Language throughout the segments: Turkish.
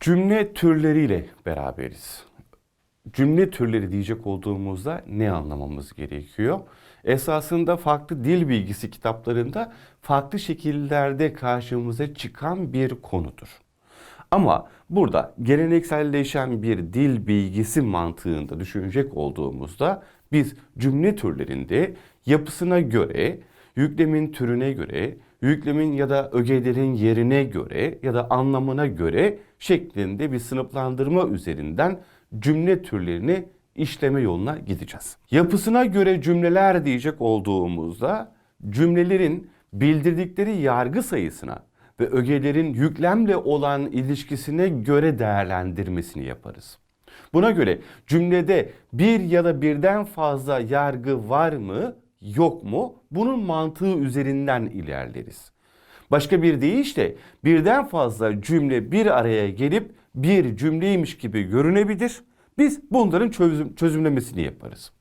Cümle türleriyle beraberiz. Cümle türleri diyecek olduğumuzda ne anlamamız gerekiyor? Esasında farklı dil bilgisi kitaplarında farklı şekillerde karşımıza çıkan bir konudur. Ama burada gelenekselleşen bir dil bilgisi mantığında düşünecek olduğumuzda biz cümle türlerinde yapısına göre, yüklemin türüne göre, yüklemin ya da ögelerin yerine göre ya da anlamına göre şeklinde bir sınıflandırma üzerinden cümle türlerini işleme yoluna gideceğiz. Yapısına göre cümleler diyecek olduğumuzda cümlelerin bildirdikleri yargı sayısına ve ögelerin yüklemle olan ilişkisine göre değerlendirmesini yaparız. Buna göre cümlede bir ya da birden fazla yargı var mı, yok mu? Bunun mantığı üzerinden ilerleriz. Başka bir deyişle birden fazla cümle bir araya gelip bir cümleymiş gibi görünebilir. Biz bunların çözüm, çözümlemesini yaparız.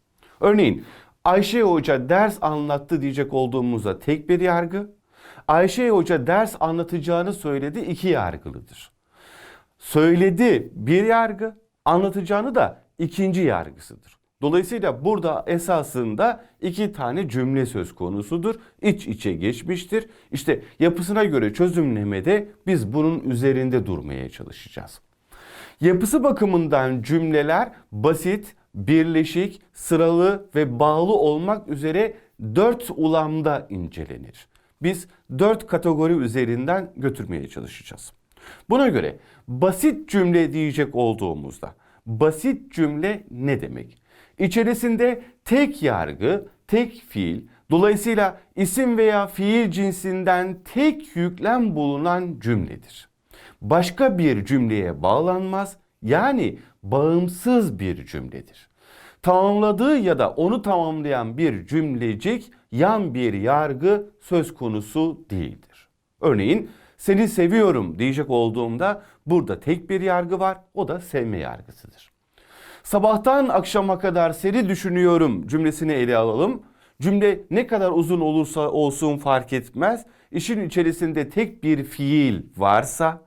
Örneğin Ayşe Hoca ders anlattı diyecek olduğumuzda tek bir yargı. Ayşe Hoca ders anlatacağını söyledi iki yargılıdır. Söyledi bir yargı, anlatacağını da ikinci yargısıdır. Dolayısıyla burada esasında iki tane cümle söz konusudur. İç içe geçmiştir. İşte yapısına göre çözümlemede biz bunun üzerinde durmaya çalışacağız. Yapısı bakımından cümleler basit, birleşik, sıralı ve bağlı olmak üzere dört ulamda incelenir. Biz dört kategori üzerinden götürmeye çalışacağız. Buna göre basit cümle diyecek olduğumuzda basit cümle ne demek? İçerisinde tek yargı, tek fiil, dolayısıyla isim veya fiil cinsinden tek yüklem bulunan cümledir. Başka bir cümleye bağlanmaz, yani bağımsız bir cümledir. Tamamladığı ya da onu tamamlayan bir cümlecik yan bir yargı söz konusu değildir. Örneğin seni seviyorum diyecek olduğumda burada tek bir yargı var o da sevme yargısıdır. Sabahtan akşama kadar seni düşünüyorum cümlesini ele alalım. Cümle ne kadar uzun olursa olsun fark etmez. İşin içerisinde tek bir fiil varsa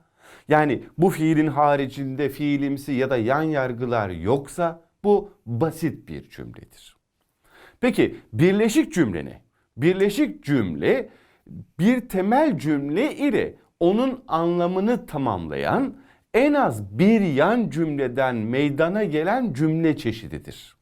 yani bu fiilin haricinde fiilimsi ya da yan yargılar yoksa bu basit bir cümledir. Peki birleşik cümle ne? Birleşik cümle bir temel cümle ile onun anlamını tamamlayan en az bir yan cümleden meydana gelen cümle çeşididir.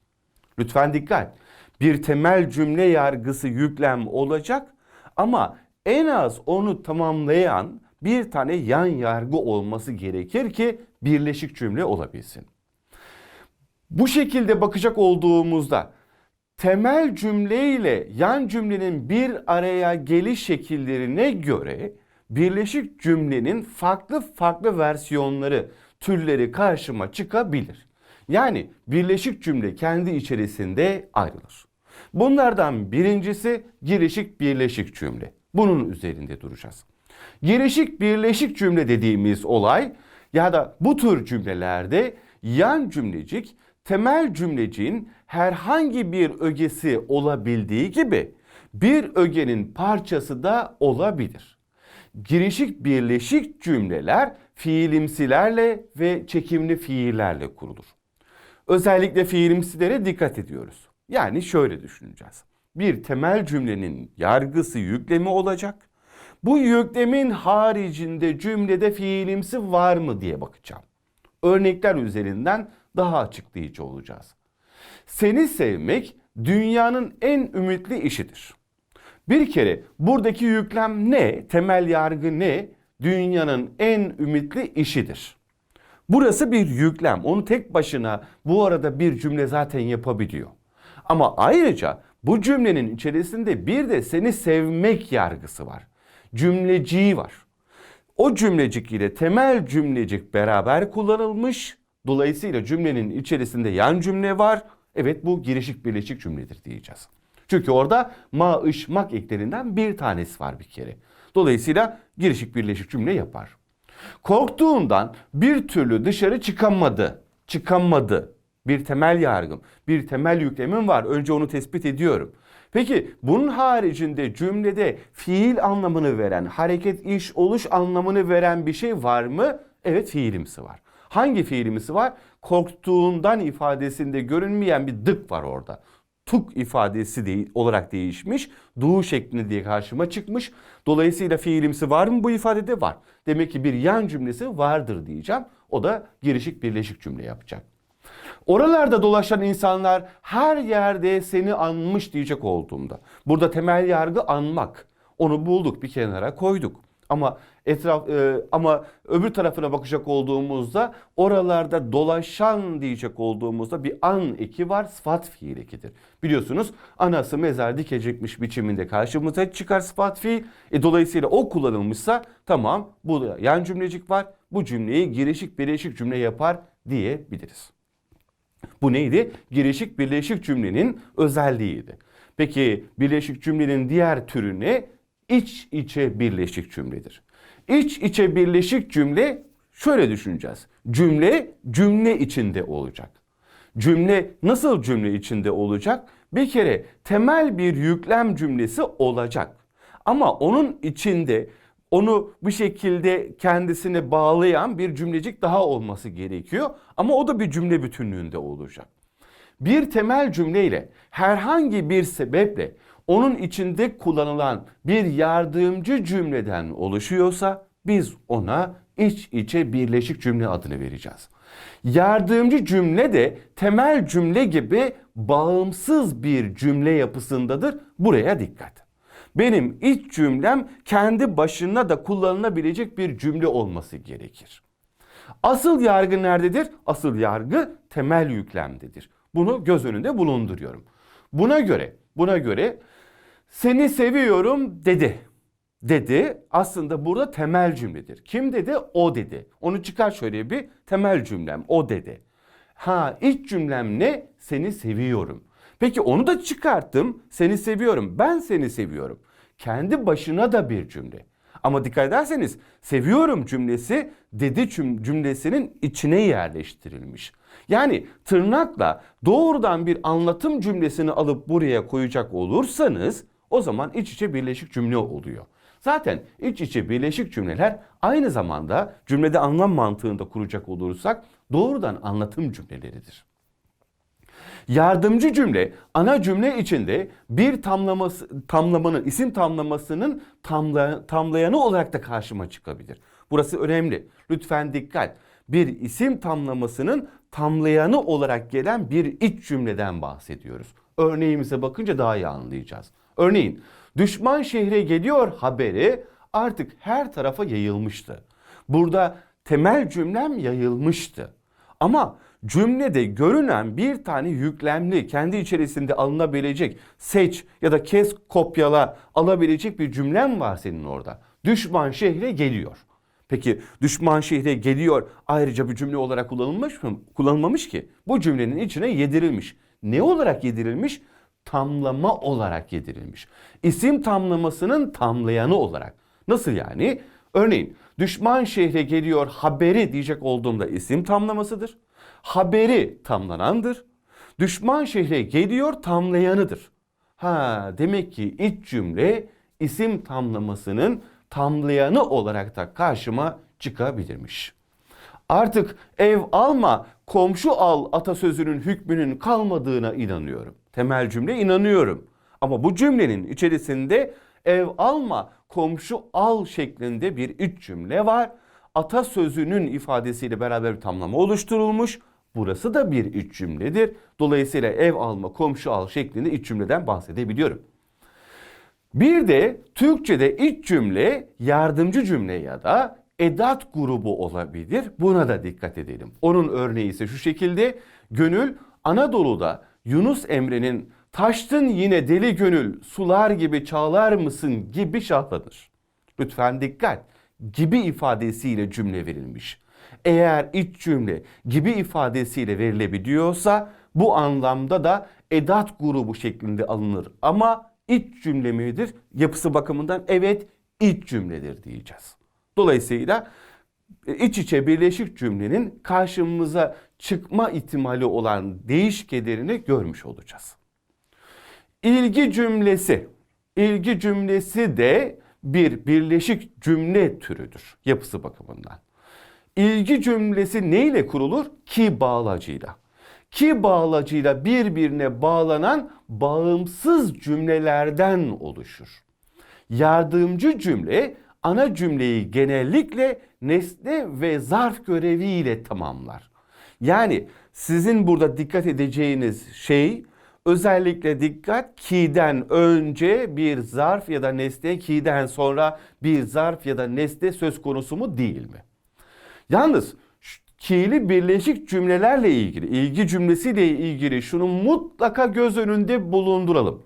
Lütfen dikkat. Bir temel cümle yargısı yüklem olacak ama en az onu tamamlayan bir tane yan yargı olması gerekir ki birleşik cümle olabilsin. Bu şekilde bakacak olduğumuzda temel cümle ile yan cümlenin bir araya geliş şekillerine göre birleşik cümlenin farklı farklı versiyonları, türleri karşıma çıkabilir. Yani birleşik cümle kendi içerisinde ayrılır. Bunlardan birincisi girişik birleşik cümle. Bunun üzerinde duracağız. Girişik birleşik cümle dediğimiz olay ya da bu tür cümlelerde yan cümlecik temel cümleciğin herhangi bir ögesi olabildiği gibi bir ögenin parçası da olabilir. Girişik birleşik cümleler fiilimsilerle ve çekimli fiillerle kurulur. Özellikle fiilimsilere dikkat ediyoruz. Yani şöyle düşüneceğiz. Bir temel cümlenin yargısı yüklemi olacak. Bu yüklemin haricinde cümlede fiilimsi var mı diye bakacağım. Örnekler üzerinden daha açıklayıcı olacağız. Seni sevmek dünyanın en ümitli işidir. Bir kere buradaki yüklem ne? Temel yargı ne? Dünyanın en ümitli işidir. Burası bir yüklem. Onu tek başına bu arada bir cümle zaten yapabiliyor. Ama ayrıca bu cümlenin içerisinde bir de seni sevmek yargısı var. Cümleciği var. O cümlecik ile temel cümlecik beraber kullanılmış. Dolayısıyla cümlenin içerisinde yan cümle var. Evet bu girişik birleşik cümledir diyeceğiz. Çünkü orada ma, mak eklerinden bir tanesi var bir kere. Dolayısıyla girişik birleşik cümle yapar. Korktuğundan bir türlü dışarı çıkamadı. Çıkamadı. Bir temel yargım, bir temel yüklemim var. Önce onu tespit ediyorum. Peki bunun haricinde cümlede fiil anlamını veren, hareket, iş, oluş anlamını veren bir şey var mı? Evet fiilimsi var. Hangi fiilimsi var? Korktuğundan ifadesinde görünmeyen bir dık var orada. Tuk ifadesi de, olarak değişmiş. Doğu şeklinde diye karşıma çıkmış. Dolayısıyla fiilimsi var mı bu ifadede? Var. Demek ki bir yan cümlesi vardır diyeceğim. O da girişik birleşik cümle yapacak. Oralarda dolaşan insanlar her yerde seni anmış diyecek olduğumda. Burada temel yargı anmak. Onu bulduk bir kenara koyduk. Ama etraf e, ama öbür tarafına bakacak olduğumuzda oralarda dolaşan diyecek olduğumuzda bir an eki var sıfat fiil ekidir. Biliyorsunuz anası mezar dikecekmiş biçiminde karşımıza çıkar sıfat fiil. E, dolayısıyla o kullanılmışsa tamam bu yan cümlecik var. Bu cümleyi girişik birleşik cümle yapar diyebiliriz. Bu neydi? Girişik birleşik cümlenin özelliğiydi. Peki birleşik cümlenin diğer türü ne? İç içe birleşik cümledir. İç içe birleşik cümle şöyle düşüneceğiz. Cümle cümle içinde olacak. Cümle nasıl cümle içinde olacak? Bir kere temel bir yüklem cümlesi olacak. Ama onun içinde onu bu şekilde kendisine bağlayan bir cümlecik daha olması gerekiyor. Ama o da bir cümle bütünlüğünde olacak. Bir temel cümleyle herhangi bir sebeple onun içinde kullanılan bir yardımcı cümleden oluşuyorsa biz ona iç içe birleşik cümle adını vereceğiz. Yardımcı cümle de temel cümle gibi bağımsız bir cümle yapısındadır. Buraya dikkat. Benim iç cümlem kendi başına da kullanılabilecek bir cümle olması gerekir. Asıl yargı nerededir? Asıl yargı temel yüklemdedir. Bunu göz önünde bulunduruyorum. Buna göre, buna göre seni seviyorum dedi. Dedi aslında burada temel cümledir. Kim dedi? O dedi. Onu çıkar şöyle bir temel cümlem. O dedi. Ha iç cümlem ne? Seni seviyorum. Peki onu da çıkarttım. Seni seviyorum. Ben seni seviyorum. Kendi başına da bir cümle. Ama dikkat ederseniz seviyorum cümlesi dedi cümlesinin içine yerleştirilmiş. Yani tırnakla doğrudan bir anlatım cümlesini alıp buraya koyacak olursanız o zaman iç içe birleşik cümle oluyor. Zaten iç içe birleşik cümleler aynı zamanda cümlede anlam mantığında kuracak olursak doğrudan anlatım cümleleridir. Yardımcı cümle ana cümle içinde bir tamlaması, tamlamanın, isim tamlamasının tamla, tamlayanı olarak da karşıma çıkabilir. Burası önemli. Lütfen dikkat. Bir isim tamlamasının tamlayanı olarak gelen bir iç cümleden bahsediyoruz. Örneğimize bakınca daha iyi anlayacağız. Örneğin düşman şehre geliyor haberi artık her tarafa yayılmıştı. Burada temel cümlem yayılmıştı. Ama cümlede görünen bir tane yüklemli kendi içerisinde alınabilecek seç ya da kes kopyala alabilecek bir cümlem var senin orada. Düşman şehre geliyor. Peki düşman şehre geliyor ayrıca bir cümle olarak kullanılmış mı? Kullanılmamış ki. Bu cümlenin içine yedirilmiş. Ne olarak yedirilmiş? Tamlama olarak yedirilmiş. İsim tamlamasının tamlayanı olarak. Nasıl yani? Örneğin düşman şehre geliyor haberi diyecek olduğumda isim tamlamasıdır. Haberi tamlanandır. Düşman şehre geliyor tamlayanıdır. Ha demek ki iç cümle isim tamlamasının tamlayanı olarak da karşıma çıkabilirmiş. Artık ev alma, komşu al atasözünün hükmünün kalmadığına inanıyorum. Temel cümle inanıyorum. Ama bu cümlenin içerisinde ev alma, komşu al şeklinde bir iç cümle var. Atasözünün ifadesiyle beraber bir tamlama oluşturulmuş. Burası da bir iç cümledir. Dolayısıyla ev alma, komşu al şeklinde iç cümleden bahsedebiliyorum. Bir de Türkçe'de iç cümle yardımcı cümle ya da edat grubu olabilir. Buna da dikkat edelim. Onun örneği ise şu şekilde. Gönül Anadolu'da Yunus Emre'nin taştın yine deli gönül sular gibi çağlar mısın gibi şahlanır. Lütfen dikkat. Gibi ifadesiyle cümle verilmiş. Eğer iç cümle gibi ifadesiyle verilebiliyorsa bu anlamda da edat grubu şeklinde alınır. Ama iç cümle midir? Yapısı bakımından evet iç cümledir diyeceğiz. Dolayısıyla iç içe birleşik cümlenin karşımıza çıkma ihtimali olan değişkelerini görmüş olacağız. İlgi cümlesi. İlgi cümlesi de bir birleşik cümle türüdür yapısı bakımından. İlgi cümlesi neyle kurulur? Ki bağlacıyla. Ki bağlacıyla birbirine bağlanan bağımsız cümlelerden oluşur. Yardımcı cümle ana cümleyi genellikle nesne ve zarf göreviyle tamamlar. Yani sizin burada dikkat edeceğiniz şey özellikle dikkat ki'den önce bir zarf ya da nesne ki'den sonra bir zarf ya da nesne söz konusu mu değil mi? Yalnız ki'li birleşik cümlelerle ilgili, ilgi cümlesiyle ilgili şunu mutlaka göz önünde bulunduralım.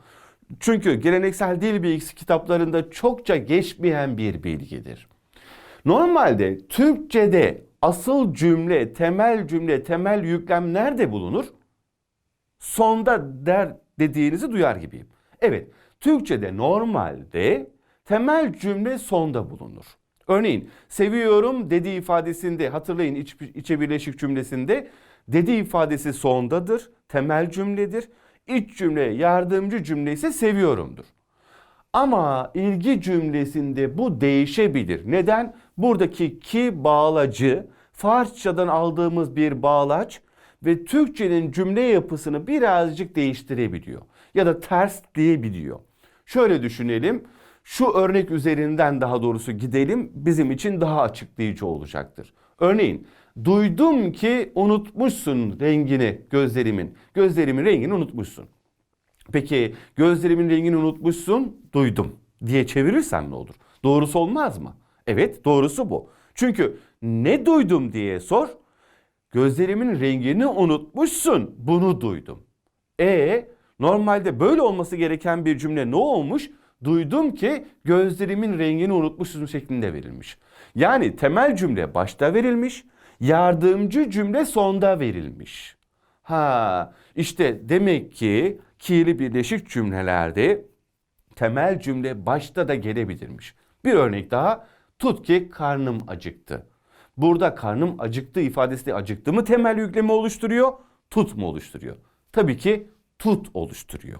Çünkü geleneksel dil bilgisi kitaplarında çokça geçmeyen bir bilgidir. Normalde Türkçe'de asıl cümle, temel cümle, temel yüklem nerede bulunur? Sonda der dediğinizi duyar gibiyim. Evet, Türkçe'de normalde temel cümle sonda bulunur. Örneğin seviyorum dedi ifadesinde hatırlayın iç, içe birleşik cümlesinde dedi ifadesi sondadır, temel cümledir. İç cümle yardımcı cümle ise seviyorumdur. Ama ilgi cümlesinde bu değişebilir. Neden? Buradaki ki bağlacı Farsçadan aldığımız bir bağlaç ve Türkçenin cümle yapısını birazcık değiştirebiliyor. Ya da ters diyebiliyor. Şöyle düşünelim. Şu örnek üzerinden daha doğrusu gidelim. Bizim için daha açıklayıcı olacaktır. Örneğin duydum ki unutmuşsun rengini gözlerimin. Gözlerimin rengini unutmuşsun. Peki gözlerimin rengini unutmuşsun duydum diye çevirirsem ne olur? Doğrusu olmaz mı? Evet doğrusu bu. Çünkü ne duydum diye sor. Gözlerimin rengini unutmuşsun. Bunu duydum. E normalde böyle olması gereken bir cümle ne olmuş? Duydum ki gözlerimin rengini unutmuşsun şeklinde verilmiş. Yani temel cümle başta verilmiş, yardımcı cümle sonda verilmiş. Ha işte demek ki ki'li birleşik cümlelerde temel cümle başta da gelebilirmiş. Bir örnek daha tut ki karnım acıktı. Burada karnım acıktı ifadesi de acıktı mı temel yüklemi oluşturuyor, tut mu oluşturuyor? Tabii ki tut oluşturuyor.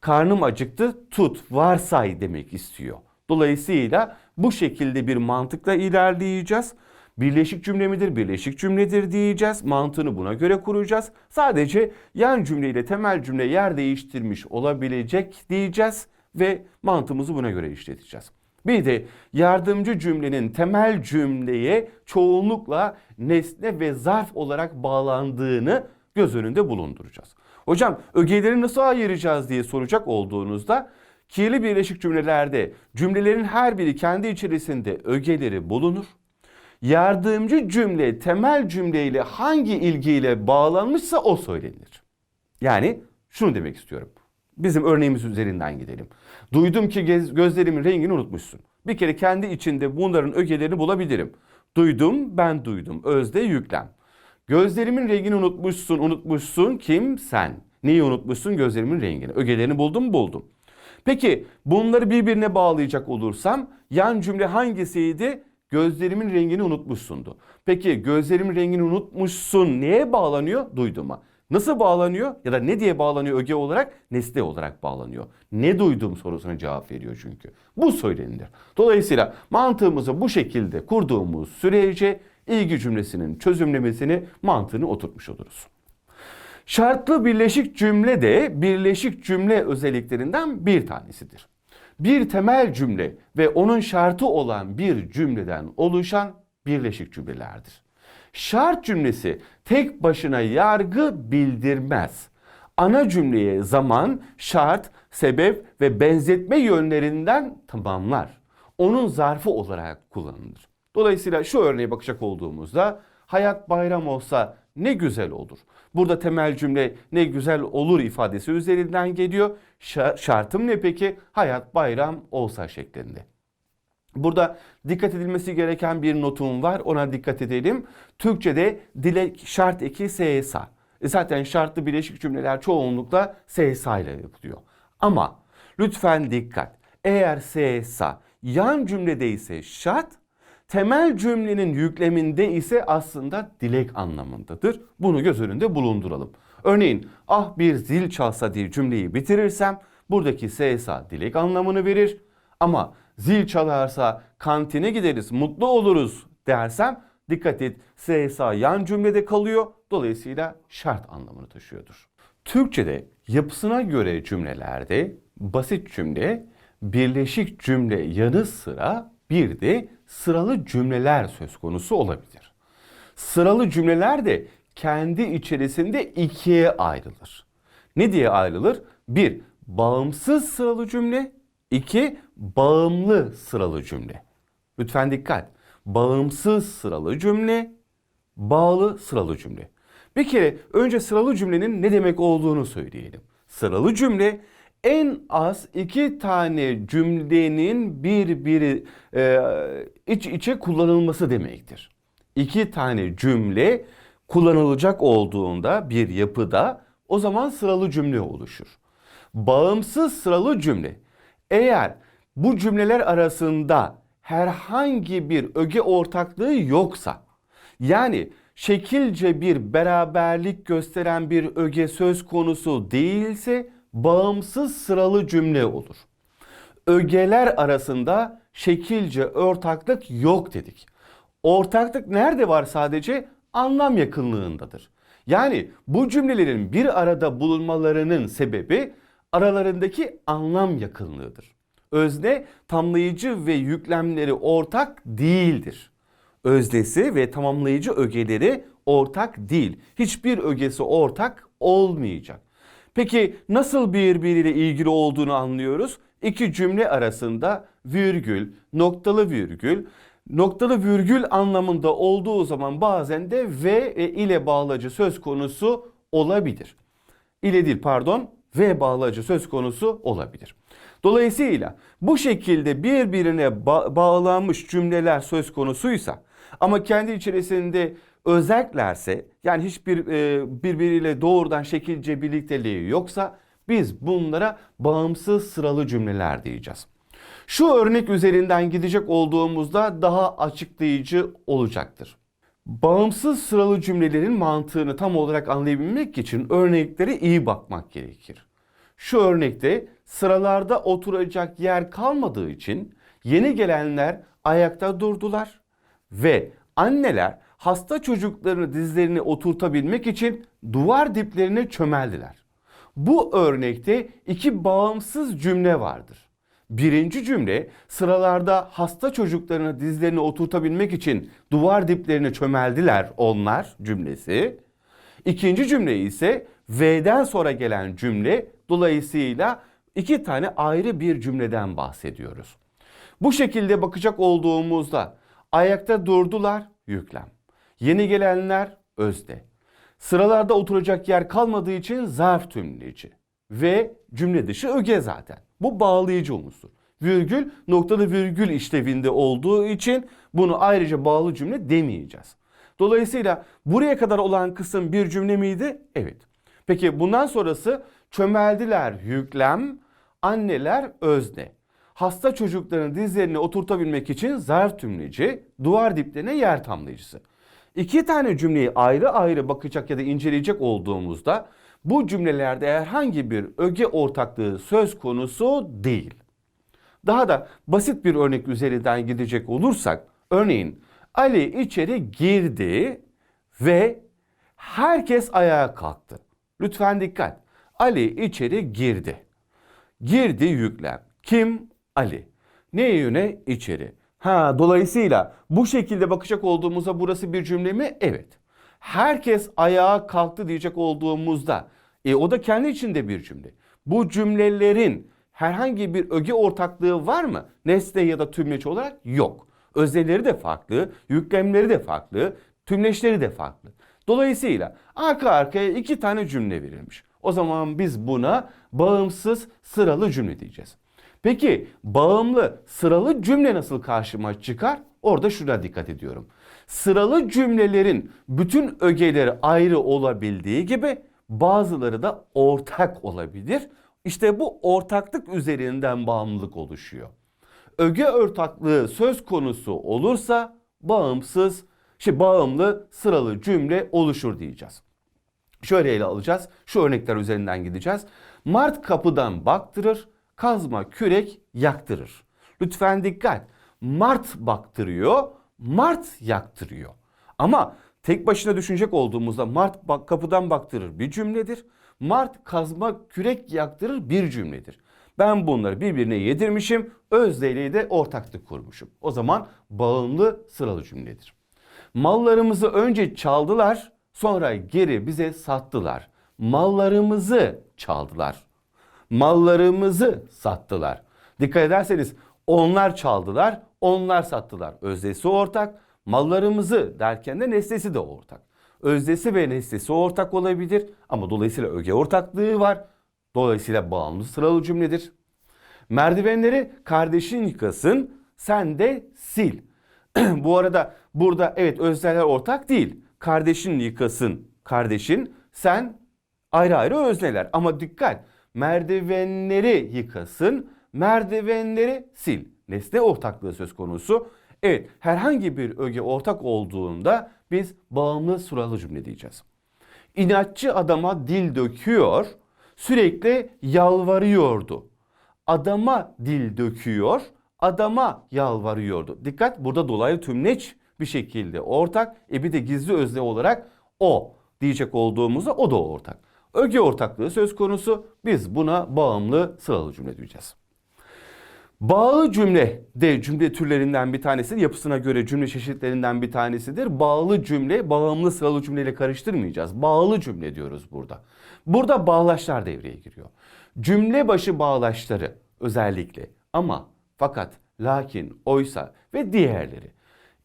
Karnım acıktı, tut, varsay demek istiyor. Dolayısıyla bu şekilde bir mantıkla ilerleyeceğiz. Birleşik cümle midir? Birleşik cümledir diyeceğiz. Mantığını buna göre kuracağız. Sadece yan cümle ile temel cümle yer değiştirmiş olabilecek diyeceğiz ve mantığımızı buna göre işleteceğiz. Bir de yardımcı cümlenin temel cümleye çoğunlukla nesne ve zarf olarak bağlandığını göz önünde bulunduracağız. Hocam ögeleri nasıl ayıracağız diye soracak olduğunuzda ki'li birleşik cümlelerde cümlelerin her biri kendi içerisinde ögeleri bulunur. Yardımcı cümle temel cümleyle hangi ilgiyle bağlanmışsa o söylenir. Yani şunu demek istiyorum. Bizim örneğimiz üzerinden gidelim. Duydum ki gözlerimin rengini unutmuşsun. Bir kere kendi içinde bunların ögelerini bulabilirim. Duydum, ben duydum. Özde yüklem. Gözlerimin rengini unutmuşsun, unutmuşsun. Kim? Sen. Neyi unutmuşsun? Gözlerimin rengini. Ögelerini buldum? Buldum. Peki bunları birbirine bağlayacak olursam yan cümle hangisiydi? Gözlerimin rengini unutmuşsundu. Peki gözlerimin rengini unutmuşsun neye bağlanıyor? Duyduğuma. Nasıl bağlanıyor ya da ne diye bağlanıyor öge olarak? Nesne olarak bağlanıyor. Ne duydum sorusuna cevap veriyor çünkü. Bu söylenilir. Dolayısıyla mantığımızı bu şekilde kurduğumuz sürece ilgi cümlesinin çözümlemesini mantığını oturtmuş oluruz. Şartlı birleşik cümle de birleşik cümle özelliklerinden bir tanesidir. Bir temel cümle ve onun şartı olan bir cümleden oluşan birleşik cümlelerdir. Şart cümlesi tek başına yargı bildirmez. Ana cümleye zaman, şart, sebep ve benzetme yönlerinden tamamlar. Onun zarfı olarak kullanılır. Dolayısıyla şu örneğe bakacak olduğumuzda hayat bayram olsa ne güzel olur. Burada temel cümle ne güzel olur ifadesi üzerinden geliyor. Şa- Şartım ne peki? Hayat bayram olsa şeklinde. Burada dikkat edilmesi gereken bir notum var. Ona dikkat edelim. Türkçe'de dile şart eki SSA. E zaten şartlı birleşik cümleler çoğunlukla SSA ile yapılıyor. Ama lütfen dikkat. Eğer SSA yan cümlede ise şart, temel cümlenin yükleminde ise aslında dilek anlamındadır. Bunu göz önünde bulunduralım. Örneğin ah bir zil çalsa diye cümleyi bitirirsem buradaki SSA dilek anlamını verir. Ama zil çalarsa kantine gideriz, mutlu oluruz dersem Dikkat et SSA yan cümlede kalıyor. Dolayısıyla şart anlamını taşıyordur. Türkçe'de yapısına göre cümlelerde basit cümle, birleşik cümle yanı sıra bir de sıralı cümleler söz konusu olabilir. Sıralı cümleler de kendi içerisinde ikiye ayrılır. Ne diye ayrılır? Bir, bağımsız sıralı cümle. iki bağımlı sıralı cümle. Lütfen dikkat. Bağımsız sıralı cümle, bağlı sıralı cümle. Bir kere önce sıralı cümlenin ne demek olduğunu söyleyelim. Sıralı cümle en az iki tane cümlenin birbiri e, iç içe kullanılması demektir. İki tane cümle kullanılacak olduğunda bir yapıda o zaman sıralı cümle oluşur. Bağımsız sıralı cümle eğer bu cümleler arasında herhangi bir öge ortaklığı yoksa yani şekilce bir beraberlik gösteren bir öge söz konusu değilse bağımsız sıralı cümle olur. Ögeler arasında şekilce ortaklık yok dedik. Ortaklık nerede var sadece? Anlam yakınlığındadır. Yani bu cümlelerin bir arada bulunmalarının sebebi aralarındaki anlam yakınlığıdır. Özne tamlayıcı ve yüklemleri ortak değildir. Öznesi ve tamamlayıcı ögeleri ortak değil. Hiçbir ögesi ortak olmayacak. Peki nasıl birbiriyle ilgili olduğunu anlıyoruz? İki cümle arasında virgül, noktalı virgül, noktalı virgül anlamında olduğu zaman bazen de ve ile bağlacı söz konusu olabilir. İle değil pardon ve bağlacı söz konusu olabilir. Dolayısıyla bu şekilde birbirine ba- bağlanmış cümleler söz konusuysa ama kendi içerisinde özelliklerse yani hiçbir e, birbiriyle doğrudan şekilce birlikteliği yoksa biz bunlara bağımsız sıralı cümleler diyeceğiz. Şu örnek üzerinden gidecek olduğumuzda daha açıklayıcı olacaktır. Bağımsız sıralı cümlelerin mantığını tam olarak anlayabilmek için örneklere iyi bakmak gerekir. Şu örnekte sıralarda oturacak yer kalmadığı için yeni gelenler ayakta durdular ve anneler hasta çocuklarını dizlerine oturtabilmek için duvar diplerine çömeldiler. Bu örnekte iki bağımsız cümle vardır. Birinci cümle sıralarda hasta çocuklarını dizlerine oturtabilmek için duvar diplerine çömeldiler onlar cümlesi. İkinci cümle ise V'den sonra gelen cümle dolayısıyla iki tane ayrı bir cümleden bahsediyoruz. Bu şekilde bakacak olduğumuzda ayakta durdular yüklem. Yeni gelenler özde. Sıralarda oturacak yer kalmadığı için zarf tümleyici ve cümle dışı öge zaten. Bu bağlayıcı unsur. Virgül noktalı virgül işlevinde olduğu için bunu ayrıca bağlı cümle demeyeceğiz. Dolayısıyla buraya kadar olan kısım bir cümle miydi? Evet. Peki bundan sonrası çömeldiler yüklem, anneler özne. Hasta çocukların dizlerine oturtabilmek için zarf tümleci, duvar diplerine yer tamlayıcısı. İki tane cümleyi ayrı ayrı bakacak ya da inceleyecek olduğumuzda bu cümlelerde herhangi bir öge ortaklığı söz konusu değil. Daha da basit bir örnek üzerinden gidecek olursak, örneğin Ali içeri girdi ve herkes ayağa kalktı. Lütfen dikkat. Ali içeri girdi. Girdi yüklem. Kim? Ali. Ne yöne? İçeri. Ha dolayısıyla bu şekilde bakacak olduğumuzda burası bir cümle mi? Evet. Herkes ayağa kalktı diyecek olduğumuzda e, o da kendi içinde bir cümle. Bu cümlelerin herhangi bir öge ortaklığı var mı? Nesne ya da tümleç olarak yok. Özelleri de farklı, yüklemleri de farklı, tümleçleri de farklı. Dolayısıyla arka arkaya iki tane cümle verilmiş. O zaman biz buna bağımsız sıralı cümle diyeceğiz. Peki bağımlı sıralı cümle nasıl karşıma çıkar? Orada şuna dikkat ediyorum. Sıralı cümlelerin bütün ögeleri ayrı olabildiği gibi bazıları da ortak olabilir. İşte bu ortaklık üzerinden bağımlılık oluşuyor. Öge ortaklığı söz konusu olursa bağımsız, şey bağımlı sıralı cümle oluşur diyeceğiz. Şöyle ele alacağız. Şu örnekler üzerinden gideceğiz. Mart kapıdan baktırır, kazma kürek yaktırır. Lütfen dikkat. Mart baktırıyor, Mart yaktırıyor. Ama tek başına düşünecek olduğumuzda Mart bak- kapıdan baktırır bir cümledir. Mart kazma kürek yaktırır bir cümledir. Ben bunları birbirine yedirmişim. Özdeyle de ortaklık kurmuşum. O zaman bağımlı sıralı cümledir. Mallarımızı önce çaldılar, sonra geri bize sattılar. Mallarımızı çaldılar. Mallarımızı sattılar. Dikkat ederseniz onlar çaldılar, onlar sattılar. Özdesi ortak, mallarımızı derken de nesnesi de ortak. Özdesi ve nesnesi ortak olabilir ama dolayısıyla öge ortaklığı var. Dolayısıyla bağımlı sıralı cümledir. Merdivenleri kardeşin yıkasın, sen de sil. Bu arada burada evet özneler ortak değil. Kardeşin yıkasın, kardeşin, sen ayrı ayrı özneler. Ama dikkat, merdivenleri yıkasın, merdivenleri sil. Nesne ortaklığı söz konusu. Evet, herhangi bir öge ortak olduğunda biz bağımlı sıralı cümle diyeceğiz. İnatçı adama dil döküyor, sürekli yalvarıyordu. Adama dil döküyor, adama yalvarıyordu. Dikkat burada dolaylı tümleç bir şekilde ortak. E bir de gizli özne olarak o diyecek olduğumuzda o da ortak. Öge ortaklığı söz konusu biz buna bağımlı sıralı cümle diyeceğiz. Bağlı cümle de cümle türlerinden bir tanesi. Yapısına göre cümle çeşitlerinden bir tanesidir. Bağlı cümle bağımlı sıralı cümleyle karıştırmayacağız. Bağlı cümle diyoruz burada. Burada bağlaçlar devreye giriyor. Cümle başı bağlaçları özellikle ama fakat lakin oysa ve diğerleri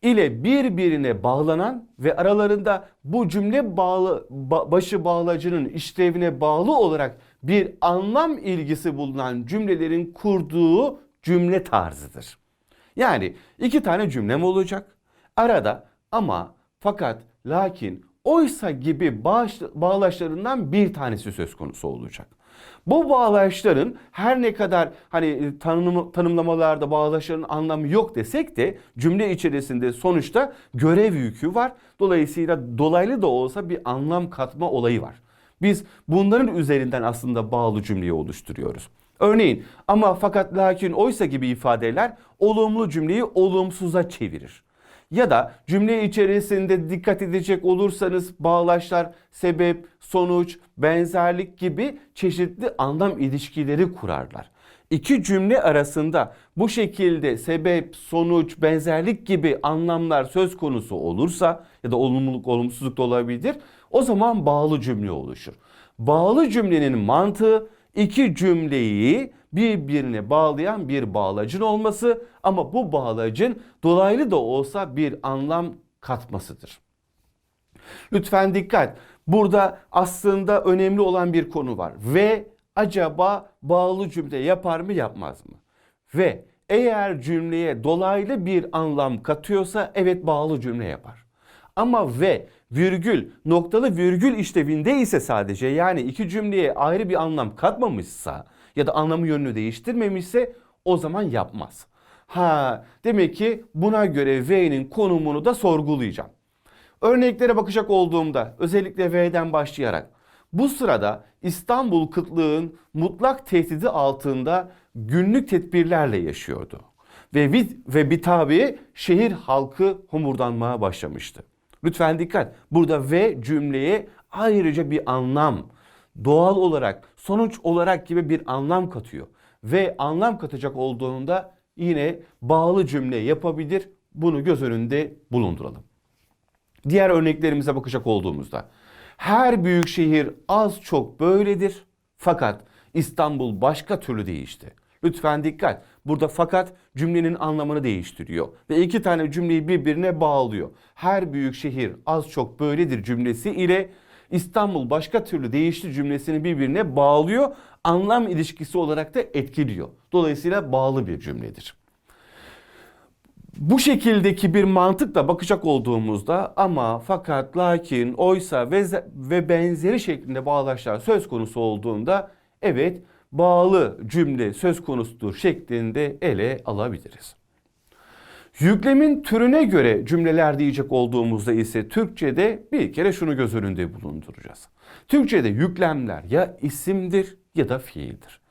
ile birbirine bağlanan ve aralarında bu cümle bağlı ba- başı bağlacının işlevine bağlı olarak bir anlam ilgisi bulunan cümlelerin kurduğu cümle tarzıdır. Yani iki tane cümlem olacak. Arada ama fakat lakin oysa gibi bağlaçlarından bir tanesi söz konusu olacak. Bu bağlaçların her ne kadar hani e, tanım, tanımlamalarda bağlaçların anlamı yok desek de cümle içerisinde sonuçta görev yükü var. Dolayısıyla dolaylı da olsa bir anlam katma olayı var. Biz bunların üzerinden aslında bağlı cümleyi oluşturuyoruz. Örneğin ama fakat lakin oysa gibi ifadeler olumlu cümleyi olumsuza çevirir. Ya da cümle içerisinde dikkat edecek olursanız bağlaçlar sebep, sonuç, benzerlik gibi çeşitli anlam ilişkileri kurarlar. İki cümle arasında bu şekilde sebep, sonuç, benzerlik gibi anlamlar söz konusu olursa ya da olumluluk, olumsuzluk da olabilir. O zaman bağlı cümle oluşur. Bağlı cümlenin mantığı iki cümleyi birbirine bağlayan bir bağlacın olması ama bu bağlacın dolaylı da olsa bir anlam katmasıdır. Lütfen dikkat. Burada aslında önemli olan bir konu var. Ve acaba bağlı cümle yapar mı yapmaz mı? Ve eğer cümleye dolaylı bir anlam katıyorsa evet bağlı cümle yapar. Ama ve virgül noktalı virgül işlevinde ise sadece yani iki cümleye ayrı bir anlam katmamışsa ya da anlamı yönünü değiştirmemişse o zaman yapmaz. Ha demek ki buna göre V'nin konumunu da sorgulayacağım. Örneklere bakacak olduğumda özellikle V'den başlayarak bu sırada İstanbul kıtlığın mutlak tehdidi altında günlük tedbirlerle yaşıyordu. Ve, vid- ve bitabi şehir halkı homurdanmaya başlamıştı. Lütfen dikkat. Burada ve cümleye ayrıca bir anlam, doğal olarak, sonuç olarak gibi bir anlam katıyor. Ve anlam katacak olduğunda yine bağlı cümle yapabilir. Bunu göz önünde bulunduralım. Diğer örneklerimize bakacak olduğumuzda her büyük şehir az çok böyledir fakat İstanbul başka türlü değişti. Lütfen dikkat. Burada fakat cümlenin anlamını değiştiriyor ve iki tane cümleyi birbirine bağlıyor. Her büyük şehir az çok böyledir cümlesi ile İstanbul başka türlü değişti cümlesini birbirine bağlıyor. Anlam ilişkisi olarak da etkiliyor. Dolayısıyla bağlı bir cümledir. Bu şekildeki bir mantıkla bakacak olduğumuzda ama fakat lakin oysa ve, ve benzeri şeklinde bağlaçlar söz konusu olduğunda evet bağlı cümle söz konusudur şeklinde ele alabiliriz. Yüklemin türüne göre cümleler diyecek olduğumuzda ise Türkçe'de bir kere şunu göz önünde bulunduracağız. Türkçe'de yüklemler ya isimdir ya da fiildir.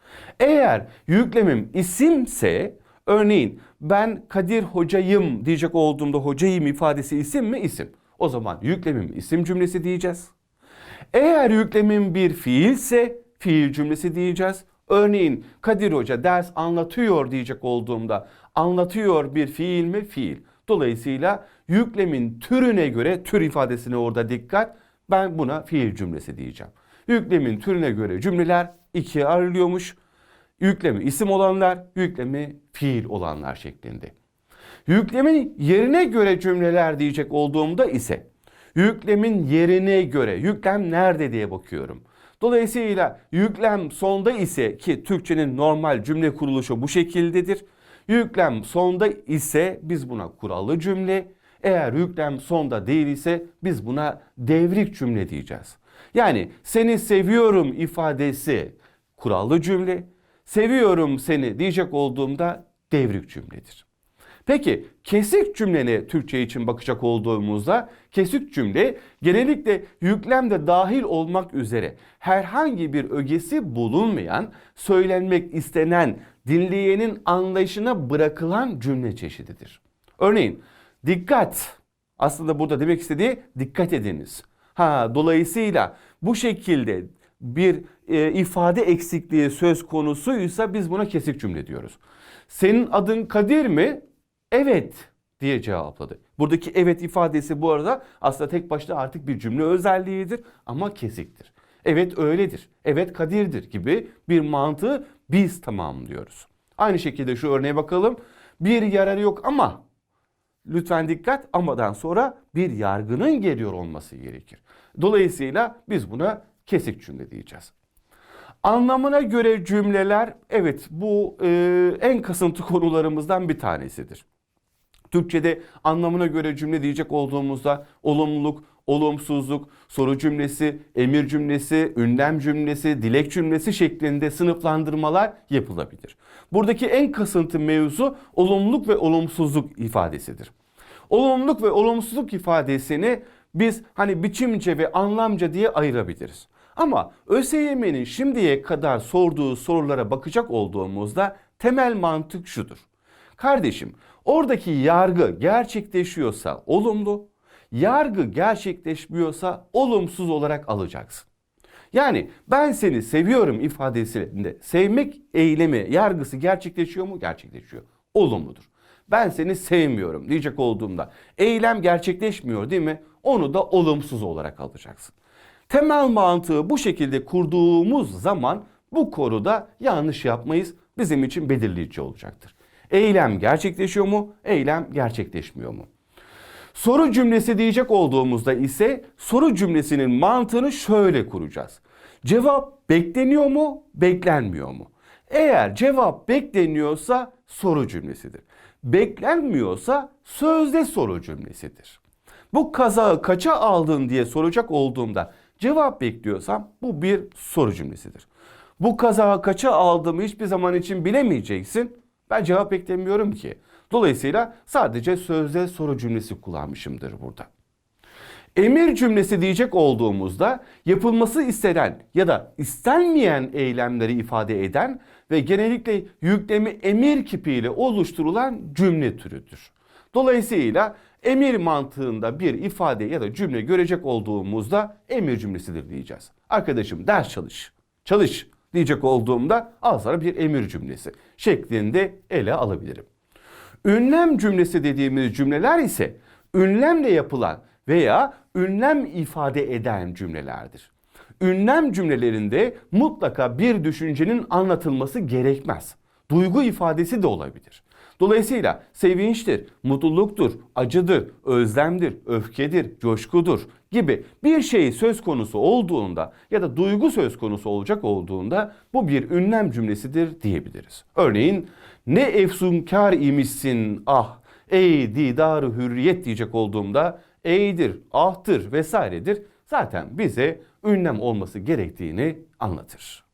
Eğer yüklemim isimse örneğin ben Kadir hocayım diyecek olduğumda hocayım ifadesi isim mi? İsim. O zaman yüklemim isim cümlesi diyeceğiz. Eğer yüklemim bir fiilse fiil cümlesi diyeceğiz. Örneğin Kadir Hoca ders anlatıyor diyecek olduğumda anlatıyor bir fiil mi? Fiil. Dolayısıyla yüklemin türüne göre tür ifadesine orada dikkat. Ben buna fiil cümlesi diyeceğim. Yüklemin türüne göre cümleler ikiye ayrılıyormuş. Yüklemi isim olanlar, yüklemi fiil olanlar şeklinde. Yüklemin yerine göre cümleler diyecek olduğumda ise yüklemin yerine göre yüklem nerede diye bakıyorum. Dolayısıyla yüklem sonda ise ki Türkçenin normal cümle kuruluşu bu şekildedir. Yüklem sonda ise biz buna kurallı cümle, eğer yüklem sonda değil ise biz buna devrik cümle diyeceğiz. Yani seni seviyorum ifadesi kurallı cümle, seviyorum seni diyecek olduğumda devrik cümledir. Peki kesik cümlene Türkçe için bakacak olduğumuzda kesik cümle genellikle yüklemde dahil olmak üzere herhangi bir ögesi bulunmayan, söylenmek istenen, dinleyenin anlayışına bırakılan cümle çeşididir. Örneğin dikkat aslında burada demek istediği dikkat ediniz. Ha dolayısıyla bu şekilde bir e, ifade eksikliği söz konusuysa biz buna kesik cümle diyoruz. Senin adın Kadir mi? Evet diye cevapladı. Buradaki evet ifadesi bu arada aslında tek başına artık bir cümle özelliğidir ama kesiktir. Evet öyledir. Evet Kadir'dir gibi bir mantığı biz tamamlıyoruz. Aynı şekilde şu örneğe bakalım. Bir yararı yok ama lütfen dikkat amadan sonra bir yargının geliyor olması gerekir. Dolayısıyla biz buna kesik cümle diyeceğiz. Anlamına göre cümleler evet bu e, en kasıntı konularımızdan bir tanesidir. Türkçe'de anlamına göre cümle diyecek olduğumuzda olumluluk, olumsuzluk, soru cümlesi, emir cümlesi, ünlem cümlesi, dilek cümlesi şeklinde sınıflandırmalar yapılabilir. Buradaki en kasıntı mevzu olumluluk ve olumsuzluk ifadesidir. Olumluluk ve olumsuzluk ifadesini biz hani biçimce ve anlamca diye ayırabiliriz. Ama ÖSYM'nin şimdiye kadar sorduğu sorulara bakacak olduğumuzda temel mantık şudur. Kardeşim oradaki yargı gerçekleşiyorsa olumlu, yargı gerçekleşmiyorsa olumsuz olarak alacaksın. Yani ben seni seviyorum ifadesinde sevmek eylemi yargısı gerçekleşiyor mu? Gerçekleşiyor. Olumludur. Ben seni sevmiyorum diyecek olduğumda eylem gerçekleşmiyor değil mi? Onu da olumsuz olarak alacaksın. Temel mantığı bu şekilde kurduğumuz zaman bu konuda yanlış yapmayız. Bizim için belirleyici olacaktır. Eylem gerçekleşiyor mu? Eylem gerçekleşmiyor mu? Soru cümlesi diyecek olduğumuzda ise soru cümlesinin mantığını şöyle kuracağız. Cevap bekleniyor mu, beklenmiyor mu? Eğer cevap bekleniyorsa soru cümlesidir. Beklenmiyorsa sözde soru cümlesidir. Bu kazağı kaça aldın diye soracak olduğumda cevap bekliyorsam bu bir soru cümlesidir. Bu kazağı kaça aldığımı hiçbir zaman için bilemeyeceksin. Ben cevap beklemiyorum ki. Dolayısıyla sadece sözde soru cümlesi kullanmışımdır burada. Emir cümlesi diyecek olduğumuzda yapılması istenen ya da istenmeyen eylemleri ifade eden ve genellikle yüklemi emir kipiyle oluşturulan cümle türüdür. Dolayısıyla emir mantığında bir ifade ya da cümle görecek olduğumuzda emir cümlesidir diyeceğiz. Arkadaşım ders çalış, çalış diyecek olduğumda al sana bir emir cümlesi şeklinde ele alabilirim. Ünlem cümlesi dediğimiz cümleler ise ünlemle yapılan veya ünlem ifade eden cümlelerdir. Ünlem cümlelerinde mutlaka bir düşüncenin anlatılması gerekmez. Duygu ifadesi de olabilir. Dolayısıyla sevinçtir, mutluluktur, acıdır, özlemdir, öfkedir, coşkudur gibi bir şey söz konusu olduğunda ya da duygu söz konusu olacak olduğunda bu bir ünlem cümlesidir diyebiliriz. Örneğin ne efsunkar imişsin ah ey didarı hürriyet diyecek olduğumda eydir, ahtır vesairedir zaten bize ünlem olması gerektiğini anlatır.